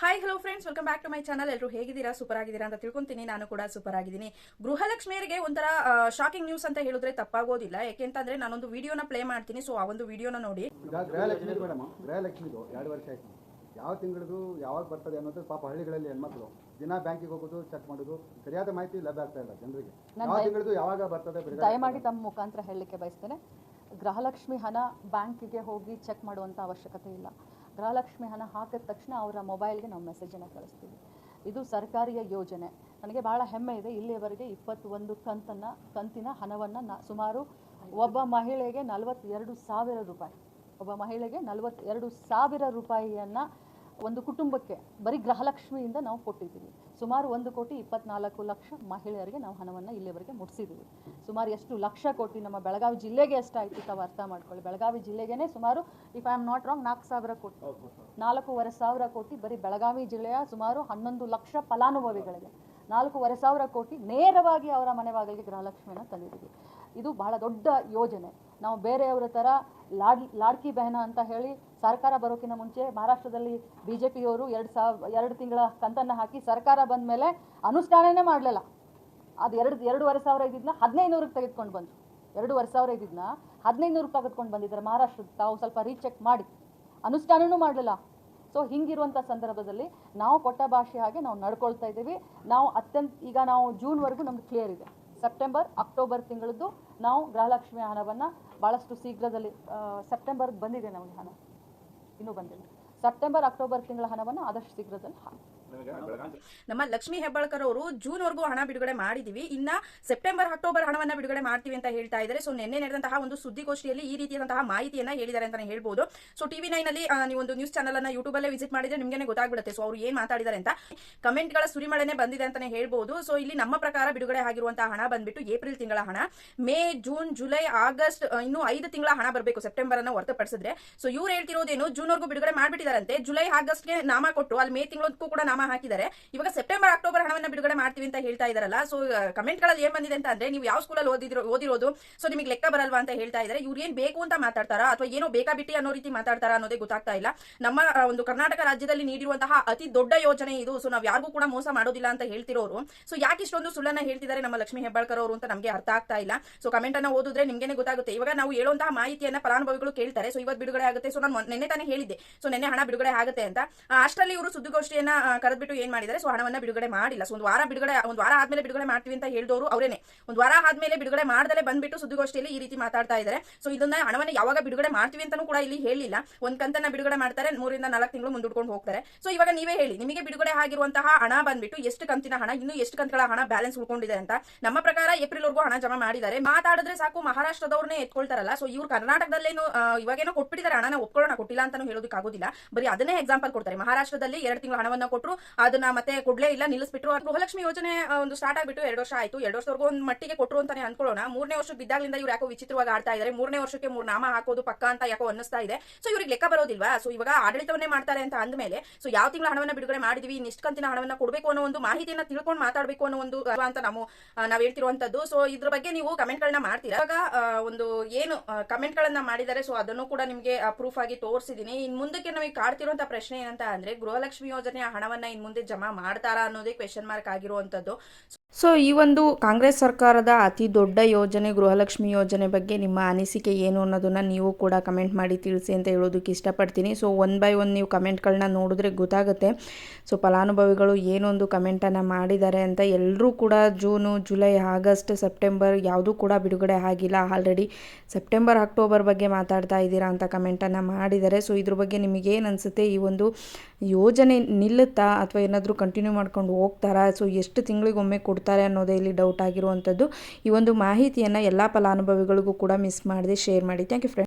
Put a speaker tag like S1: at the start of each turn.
S1: Hi hello friends welcome back to my channel ಎಲ್ಲರೂ ಹೇಗಿದ್ದೀರಾ? Super ಆಗಿದ್ದೀರಾ ಅಂತ ತಿಳ್ಕೊಂತೀನಿ. ನಾನು ಕೂಡ ಸೂಪರ್ ಆಗಿದ್ದೀನಿ. ಗೃಹಲಕ್ಷ್ಮಿಯರಿಗೆ ಒಂಥರ ಶಾಕಿಂಗ್ ನ್ಯೂಸ್ ಅಂತ ಹೇಳಿದ್ರೆ ತಪ್ಪಾಗೋದಿಲ್ಲ. ಯಾಕೆಂತಂದ್ರೆ ನಾನೊಂದು ವಿಡಿಯೋನ ಪ್ಲೇ ಮಾಡ್ತೀನಿ. ಸೊ ಆ ಒಂದು ವಿಡಿಯೋನ ನೋಡಿ.
S2: ಗೃಹಲಕ್ಷ್ಮಿ ಮೇಡಮ್ ಗೃಹಲಕ್ಷ್ಮಿದು ಎರಡು ವರ್ಷ ಆಯ್ತು. ಯಾವ ತಿಂಗಳದು ಯಾವಾಗ ಬರ್ತದೆ ಅನ್ನೋದು ಪಾಪ ಹಳ್ಳಿಗಳಲ್ಲಿ ಹೆಣ್ಮಕ್ಳು. ದಿನ ಬ್ಯಾಂಕಿಗೆ ಹೋಗೋದು ಚೆಕ್ ಮಾಡೋದು ಸರಿಯಾದ ಮಾಹಿತಿ ಲಭ್ಯ ಆಗ್ತಾ ಇಲ್ಲ ಜನರಿಗೆ. ಯಾವ ತಿಂಗಳದು ಯಾವಾಗ ಬರ್ತದೆ
S3: ದಯಮಾಡಿ ತಮ್ಮ ಮುಖಾಂತರ ಹೇಳಲಿಕ್ಕೆ ಬಯಸ್ತೇನೆ. ಗೃಹಲಕ್ಷ್ಮಿ ಹಣ ಬ್ಯಾಂಕಿಗೆ ಹೋಗಿ ಚೆಕ್ ಮಾಡುವಂತ ಅವಶ್ಯಕತೆ ಇಲ್ಲ. ಗೃಹಲಕ್ಷ್ಮಿ ಹಣ ಹಾಕಿದ ತಕ್ಷಣ ಅವರ ಮೊಬೈಲ್ಗೆ ನಾವು ಮೆಸೇಜನ್ನು ಕಳಿಸ್ತೀವಿ. ಇದು ಸರ್ಕಾರಿಯ ಯೋಜನೆ. ನನಗೆ ಭಾಳ ಹೆಮ್ಮೆ ಇದೆ. ಇಲ್ಲಿಯವರೆಗೆ ಇಪ್ಪತ್ತೊಂದು ಕಂತನ್ನು, ಕಂತಿನ ಹಣವನ್ನು ನಾ, ಸುಮಾರು ಒಬ್ಬ ಮಹಿಳೆಗೆ ನಲವತ್ತೆರಡು ಸಾವಿರ ರೂಪಾಯಿ. ಒಬ್ಬ ಮಹಿಳೆಗೆ ನಲವತ್ತೆರಡು ಸಾವಿರ ರೂಪಾಯಿಯನ್ನು ಒಂದು ಕುಟುಂಬಕ್ಕೆ ಬರೀ ಗೃಹಲಕ್ಷ್ಮಿಯಿಂದ ನಾವು ಕೊಟ್ಟಿದ್ದೀವಿ. ಸುಮಾರು ಒಂದು ಕೋಟಿ ಇಪ್ಪತ್ನಾಲ್ಕು ಲಕ್ಷ ಮಹಿಳೆಯರಿಗೆ ನಾವು ಹಣವನ್ನು ಇಲ್ಲಿವರೆಗೆ ಮುಟ್ಟಿಸಿದ್ದೀವಿ ಸುಮಾರು ಎಷ್ಟು ಲಕ್ಷ ಕೋಟಿ ನಮ್ಮ ಬೆಳಗಾವಿ ಜಿಲ್ಲೆಗೆ ಎಷ್ಟಾಯಿತು ತಾವು ಅರ್ಥ ಮಾಡ್ಕೊಳ್ಳಿ. ಬೆಳಗಾವಿ ಜಿಲ್ಲೆಗೇ ಸುಮಾರು if I am not wrong ನಾಲ್ಕು ಸಾವಿರ ಕೋಟಿ. ನಾಲ್ಕೂವರೆ ಸಾವಿರ ಕೋಟಿ ಬರೀ ಬೆಳಗಾವಿ ಜಿಲ್ಲೆಯ ಸುಮಾರು ಹನ್ನೊಂದು ಲಕ್ಷ ಫಲಾನುಭವಿಗಳಿಗೆ. ನಾಲ್ಕೂವರೆ ಸಾವಿರ ಕೋಟಿ ನೇರವಾಗಿ ಅವರ ಮನೆ ಬಾಗಿಲಿಗೆ ಗೃಹಲಕ್ಷ್ಮಿಯನ್ನು ತಂದಿದ್ದೀವಿ. ಇದು ಬಹಳ ದೊಡ್ಡ ಯೋಜನೆ. ನಾವು ಬೇರೆಯವರ ಥರ ಲಾಡ್, ಲಾಡ್ಕಿ ಬೆಹನ ಅಂತ ಹೇಳಿ ಸರ್ಕಾರ ಬರೋಕ್ಕಿಂತ ಮುಂಚೆ ಮಹಾರಾಷ್ಟ್ರದಲ್ಲಿ ಬಿ ಜೆ ಪಿಯವರು ಎರಡು ಸಾವಿರ, ಎರಡು ತಿಂಗಳ ಕಂತನ್ನು ಹಾಕಿ ಸರ್ಕಾರ ಬಂದ ಮೇಲೆ ಅನುಷ್ಠಾನನೇ ಮಾಡಲಿಲ್ಲ. ಅದು ಎರಡು, ಎರಡೂವರೆ ಸಾವಿರ ಇದ್ದಿದ್ದನ್ನ ಹದಿನೈದು ನೂರಕ್ಕೆ ತೆಗೆದುಕೊಂಡು ಬಂದರು. ಎರಡೂವರೆ ಸಾವಿರ ಇದ್ದಿದ್ದನ್ನ ಹದಿನೈದು ನೂರಕ್ಕೆ ತೆಗೆದುಕೊಂಡು ಬಂದಿದ್ದಾರೆ ಮಹಾರಾಷ್ಟ್ರದ ತಾವು ಸ್ವಲ್ಪ ರೀಚೆಕ್ ಮಾಡಿ. ಅನುಷ್ಠಾನನೂ ಮಾಡಲಿಲ್ಲ. ಸೊ ಹಿಂಗಿರುವಂಥ ಸಂದರ್ಭದಲ್ಲಿ ನಾವು ಕೊಟ್ಟ ಭಾಷೆ ಹಾಗೆ ನಾವು ನಡ್ಕೊಳ್ತಾ ಇದ್ದೀವಿ. ನಾವು ಅತ್ಯಂತ, ಈಗ ನಾವು ಜೂನ್ವರೆಗೂ ನಮ್ಗೆ ಕ್ಲಿಯರ್ ಇದೆ. ಸೆಪ್ಟೆಂಬರ್ ಅಕ್ಟೋಬರ್ ತಿಂಗಳದ್ದು ನಾವು ಗೃಹಲಕ್ಷ್ಮಿ ಹಣವನ್ನು ಭಾಳಷ್ಟು ಶೀಘ್ರದಲ್ಲಿ ಸೆಪ್ಟೆಂಬರ್ಗೆ ಬಂದಿದೆ ನಮಗೆ ಹಣ. ಇನ್ನೂ ಬಂದಿಲ್ಲ. ಸೆಪ್ಟೆಂಬರ್ ಅಕ್ಟೋಬರ್ ತಿಂಗಳ ಹಣವನ್ನು ಆದಷ್ಟು ಶೀಘ್ರದಲ್ಲಿ ಹಾಕಿ
S1: ನಮ್ಮ ಲಕ್ಷ್ಮಿ ಹೆಬ್ಬಾಳ್ಕರ್ ಅವರು ಜೂನ್ ವರ್ಗೂ ಹಣ ಬಿಡುಗಡೆ ಮಾಡಿದೀವಿ. ಇನ್ನ ಸೆಪ್ಟೆಂಬರ್, ಅಕ್ಟೋಬರ್ ಹಣವನ್ನ ಬಿಡುಗಡೆ ಮಾಡ್ತೀವಿ ಅಂತ ಹೇಳ್ತಾ ಇದ್ದಾರೆ. ಸೊ, ನಿನ್ನೆ ನಡೆದಂತಹ ಒಂದು ಸುದ್ದಿಗೋಷ್ಠಿಯಲ್ಲಿ ಈ ರೀತಿಯಾದಂತಹ ಮಾಹಿತಿಯನ್ನ ಹೇಳಿದ್ದಾರೆ ಅಂತಾನೆ ಹೇಳ್ಬೋದು. ಸೊ ಟಿವಿ ನೈನ್ ಅಲ್ಲಿ ನೀವು ಒಂದು ನ್ಯೂಸ್ ಚಾನಲ್ ಅನ್ನ ಯೂಟ್ಯೂಬ್ ಅಲ್ಲೇ ವಿಸಿಟ್ ಮಾಡಿದ್ರೆ ನಿಮ್ಗೆ ಗೊತ್ತಾಗ್ಬಿಡುತ್ತೆ. ಸೊ, ಅವರು ಏನ್ ಮಾತಾಡಿದ್ದಾರೆ ಅಂತ ಕಮೆಂಟ್ಗಳ ಸುರಿಮಳೆನೆ ಬಂದಿದೆ ಅಂತಾನೆ ಹೇಳ್ಬೋದು. ಸೊ, ಇಲ್ಲಿ ನಮ್ಮ ಪ್ರಕಾರ ಬಿಡುಗಡೆ ಆಗಿರುವಂತಹ ಹಣ ಬಂದ್ಬಿಟ್ಟು ಏಪ್ರಿಲ್ ತಿಂಗಳ ಹಣ. ಮೇ, ಜೂನ್, ಜುಲೈ, ಆಗಸ್ಟ್ ಇನ್ನು ಐದು ತಿಂಗಳ ಹಣ ಬರಬೇಕು ಸೆಪ್ಟೆಂಬರ್ ಅನ್ನ ಹೊರತುಪಡಿಸಿದ್ರೆ. ಸೊ, ಇವ್ರು ಹೇಳ್ತಿರೋದೇನು ಜೂನ್ ವರೆಗೂ ಬಿಡುಗಡೆ ಮಾಡ್ಬಿಟ್ಟಿದಾರಂತೆ ಜುಲೈ ಆಗಸ್ಟ್ಗೆ ನಾಮ ಕೊಟ್ಟು, ಅಲ್ಲಿ ಮೇ ತಿಂಗಳಕ್ಕೂ ಕೂಡ ನಾಮ ಹಾಕಿದ್ದಾರೆ. ಇವಾಗ ಸೆಪ್ಟೆಂಬರ್ ಅಕ್ಟೋಬರ್ ಹಣವನ್ನ ಬಿಡುಗಡೆ ಮಾಡ್ತೀವಿ ಅಂತ ಹೇಳ್ತಾ ಇದಾರಲ್ಲ ಸೊ ಕಮೆಂಟ್ಗಳಲ್ಲಿ ಏನ್ ಬಂದಿದೆ ಅಂತ ಅಂದ್ರೆ ನೀವು ಯಾವ ಸ್ಕೂಲಲ್ಲಿ ಓದಿದ್ರು, ಓದಿರೋದು ಸೊ ನಿಮಗೆ ಲೆಕ್ಕ ಬರಲ್ವಾ ಅಂತ ಹೇಳ್ತಾ ಇದ್ದಾರೆ. ಇವ್ರು ಏನ್ ಬೇಕು ಅಂತ ಮಾತಾಡ್ತಾರಾ, ಅಥವಾ ಏನೋ ಬೇಕಾ ಬಿಟ್ಟಿ ಅನ್ನೋ ರೀತಿ ಮಾತಾಡ್ತಾರಾ ಅನ್ನೋದೇ ಗೊತ್ತಾಗ್ತಾ ಇಲ್ಲ. ನಮ್ಮ ಒಂದು ಕರ್ನಾಟಕ ರಾಜ್ಯದಲ್ಲಿ ನೀಡಿರುವಂತಹ ಅತಿ ದೊಡ್ಡ ಯೋಜನೆ ಇದು ಸೊ ನಾವು ಯಾರಿಗೂ ಕೂಡ ಮೋಸ ಮಾಡೋದಿಲ್ಲ ಅಂತ ಹೇಳ್ತಿರೋರು. ಸೊ ಯಾಕೆ ಇಷ್ಟೊಂದು ಸುಳ್ಳನ್ನ ಹೇಳ್ತಿದ್ದಾರೆ ನಮ್ಮ ಲಕ್ಷ್ಮಿ ಹೆಬ್ಬಾಳ್ಕರ್ ಅವರು ಅಂತ ನಮಗೆ ಅರ್ಥ ಆಗ್ತಾ ಇಲ್ಲ. ಸೊ ಕಮೆಂಟ್ ಅನ್ನ ಓದಿದ್ರೆ ನಿಮ್ಗೆ ಗೊತ್ತಾಗುತ್ತೆ. ಇವಾಗ ನಾವು ಹೇಳುವಂತಹ ಮಾಹಿತಿಯನ್ನ ಫಲಾನುಭವಿಗಳು ಕೇಳ್ತಾರೆ. ಸೊ ಇವತ್ತು ಬಿಡುಗಡೆ ಆಗುತ್ತೆ. ಸೊ ನಾನು ನಿನ್ನೆ ತಾನೇ ಹೇಳಿದ್ದೆ. ಸೊ ನಿನ್ನೆ ಹಣ ಬಿಡುಗಡೆ ಆಗುತ್ತೆ ಅಂತ. ಅಷ್ಟರಲ್ಲಿ ಇವರು ಸುದ್ದಿಗೋಷ್ಠಿಯನ್ನ ಕರೆದ್ಬಿಟ್ಟು ಏನ್ ಮಾಡಿದ್ದಾರೆ? ಸೊ ಹಣವನ್ನ ಬಿಡುಗಡೆ ಮಾಡಿಲ್ಲ. ಸೊ ಒಂದು ವಾರ ಬಿಡುಗಡೆ, ಒಂದು ವಾರ ಆದ್ಮೇಲೆ ಬಿಡುಗಡೆ ಮಾಡ್ತೀವಿ ಅಂತ ಹೇಳಿದವರು ಅವರೇನೆ. ಒಂದು ವಾರ ಆದ್ಮೇಲೆ ಬಿಡುಗಡೆ ಮಾಡದಲ್ಲೇ ಬಂದ್ಬಿಟ್ಟು ಸುದ್ದಿಗೋಷ್ಠಿಯಲ್ಲಿ ಈ ರೀತಿ ಮಾತಾಡ್ತಾ ಇದ್ದಾರೆ. ಸೊ ಇದನ್ನ ಹಣವನ್ನ ಯಾವಾಗ ಬಿಡುಗಡೆ ಮಾಡ್ತೀವಿ ಅಂತಾನೂ ಕೂಡ ಇಲ್ಲಿ ಹೇಳಿಲ್ಲ. ಒಂದ್ ಕಂತನ್ನ ಬಿಡುಗಡೆ ಮಾಡ್ತಾರೆ, ಮೂರಿಂದ ನಾಲ್ಕು ತಿಂಗಳು ಮುಂದೂಡ್ಕೊಂಡು ಹೋಗ್ತಾರೆ. ಸೊ ಇವಾಗ ನೀವೇ ಹೇಳಿ, ನಿಮಗೆ ಬಿಡುಗಡೆ ಆಗಿರುವಂತಹ ಹಣ ಬಂದ್ಬಿಟ್ಟು ಎಷ್ಟು ಕಂತಿನ ಹಣ, ಇನ್ನು ಎಷ್ಟು ಕಂತಗಳ ಹಣ ಬ್ಯಾಲೆನ್ಸ್ ಉಳ್ಕೊಂಡಿದೆ ಅಂತ. ನಮ್ಮ ಪ್ರಕಾರ ಏಪ್ರಿಲ್ ವರೆಗೂ ಹಣ ಜಮಾ ಮಾಡಿದ್ದಾರೆ. ಮಾತಾಡಿದ್ರೆ ಸಾಕು, ಮಹಾರಾಷ್ಟ್ರದವ್ರನ್ನೇ ಎತ್ಕೊಳ್ತಾರಲ್ಲ. ಸೊ ಇವ್ರು ಕರ್ನಾಟಕದಲ್ಲೇನು ಇವಾಗೇನೋ ಕೊಟ್ಬಿಟ್ಟಿದ್ದಾರೆ, ಹಣನ ಒಪ್ಕೊಳ್ಳೋಣ, ಕೊಟ್ಟಿಲ್ಲ ಅಂತಾನು ಹೇಳೋದಕ್ಕಾಗೋದಿಲ್ಲ. ಬರೀ ಅದನ್ನೇ ಎಕ್ಸಾಂಪಲ್ ಕೊಡ್ತಾರೆ. ಮಹಾರಾಷ್ಟ್ರದಲ್ಲಿ ಎರಡು ತಿಂಗಳ ಹಣವನ್ನ ಕೊಟ್ಟರು ಅದನ್ನ ಮತ್ತೆ ಕೊಡ್ಲೇ ಇಲ್ಲ ನಿಲ್ಲಿಸ್ಬಿಟ್ರು. ಗೃಹಲಕ್ಷ್ಮಿ ಯೋಜನೆ ಒಂದು ಸ್ಟಾರ್ಟ್ ಆಗ್ಬಿಟ್ಟು ಎರಡು ವರ್ಷ ಆಯ್ತು. ಎರಡು ವರ್ಷವರೆಗೂ ಒಂದು ಮಟ್ಟಿಗೆ ಕೊಟ್ಟರು ಅಂತಾನೆ ಅನ್ಕೊಳ್ಳೋಣ. ಮೂರನೇ ವರ್ಷ ಬಿದ್ದಾಗ್ಲಿಂದ ಇವ್ರು ಯಾಕೋ ವಿಚಿತ್ರವಾಗಿ ಆಡ್ತಾ ಇದ್ದಾರೆ ಮೂರನೇ ವರ್ಷಕ್ಕೆ ಮೂರು ನಾಮ ಹಾಕೋದು ಪಕ್ಕ ಅಂತ ಯಾಕೋ ಅನ್ನಿಸ್ತಾ ಇದೆ. ಸೊ ಇವ್ರಿಗೆ ಲೆಕ್ಕ ಬರೋದಿಲ್ವಾ? ಸೊ ಇವಾಗ ಆಡಳಿತವನ್ನೇ ಮಾಡ್ತಾರೆ ಅಂತ ಅಂದ್ಮೇಲೆ ಸೊ ಯಾವ ತಿಂಗಳ ಹಣವನ್ನ ಬಿಡುಗಡೆ ಮಾಡಿದೀವಿ, ಇನ್ನಿಷ್ಟು ಕಂತಿನ ಹಣವನ್ನ ಕೊಡಬೇಕು ಅನ್ನೋ ಒಂದು ಮಾಹಿತಿಯನ್ನ ತಿಳ್ಕೊಂಡು ಮಾತಾಡಬೇಕು ಅನ್ನೋ ಒಂದು ಅಂತ ನಾವು ನಾವು ನಾವ್ ಹೇಳ್ತಿರುವಂತದ್ದು ಸೊ ಇದ್ರ ಬಗ್ಗೆ ನೀವು ಕಮೆಂಟ್ ಗಳನ್ನ ಮಾಡ್ತೀರಾ? ಇವಾಗ ಒಂದು ಏನು ಕಮೆಂಟ್ ಗಳನ್ನ ಮಾಡಿದ್ದಾರೆ. ಸೊ ಅದನ್ನು ಕೂಡ ನಿಮಗೆ ಪ್ರೂಫ್ ಆಗಿ ತೋರಿಸಿದೀನಿ. ಇನ್ ಮುಂದಕ್ಕೆ ನಮಗೆ ಕಾಡ್ತಿರುವಂತ ಪ್ರಶ್ನೆ ಏನಂತ ಅಂದ್ರೆ, ಗೃಹಲಕ್ಷ್ಮಿ ಯೋಜನೆಯ ಹಣವನ್ನ ಇನ್ ಮುಂದೆ ಜಮಾ ಮಾಡ್ತಾರಾ ಅನ್ನೋದೇ ಕ್ವೆಶನ್ ಮಾರ್ಕ್ ಆಗಿರುವಂತದ್ದು. ಸೊ ಈ ಒಂದು ಕಾಂಗ್ರೆಸ್ ಸರ್ಕಾರದ ಅತಿ ದೊಡ್ಡ ಯೋಜನೆ, ಗೃಹಲಕ್ಷ್ಮಿ ಯೋಜನೆ ಬಗ್ಗೆ ನಿಮ್ಮ ಅನಿಸಿಕೆ ಏನು ಅನ್ನೋದನ್ನ ನೀವು ಕೂಡ ಕಮೆಂಟ್ ಮಾಡಿ ತಿಳಿಸಿ ಅಂತ ಹೇಳೋದಕ್ಕೆ ಇಷ್ಟಪಡ್ತೀನಿ. ಸೊ ಒನ್ ಬೈ ಒನ್ ನೀವು ಕಮೆಂಟ್ಗಳನ್ನ ನೋಡಿದ್ರೆ ಗೊತ್ತಾಗುತ್ತೆ. ಸೊ ಫಲಾನುಭವಿಗಳು ಏನೊಂದು ಕಮೆಂಟನ್ನು ಮಾಡಿದ್ದಾರೆ ಅಂತ ಎಲ್ಲರೂ ಕೂಡ ಜೂನು ಜುಲೈ ಆಗಸ್ಟ್ ಸೆಪ್ಟೆಂಬರ್ ಯಾವುದೂ ಕೂಡ ಬಿಡುಗಡೆ ಆಗಿಲ್ಲ. ಆಲ್ರೆಡಿ ಸೆಪ್ಟೆಂಬರ್ ಅಕ್ಟೋಬರ್ ಬಗ್ಗೆ ಮಾತಾಡ್ತಾ ಇದ್ದೀರಾ ಅಂತ ಕಮೆಂಟನ್ನು ಮಾಡಿದ್ದಾರೆ. ಸೊ ಇದ್ರ ಬಗ್ಗೆ ನಿಮಗೇನು ಅನಿಸುತ್ತೆ? ಈ ಒಂದು ಯೋಜನೆ ನಿಲ್ಲುತ್ತಾ? ಅಥವಾ ಏನಾದರೂ ಕಂಟಿನ್ಯೂ ಮಾಡ್ಕೊಂಡು ಹೋಗ್ತಾರಾ? ಸೊ ಎಷ್ಟು ತಿಂಗಳಿಗೊಮ್ಮೆ ಕೊಡ್ತಾರೆ ಅನ್ನೋದೇ ಇಲ್ಲಿ ಡೌಟ್ ಆಗಿರುವಂಥದ್ದು. ಈ ಒಂದು ಮಾಹಿತಿಯನ್ನು ಎಲ್ಲ ಫಲಾನುಭವಿಗಳಿಗೂ ಕೂಡ ಮಿಸ್ ಮಾಡದೆ ಶೇರ್ ಮಾಡಿ. Thank you friend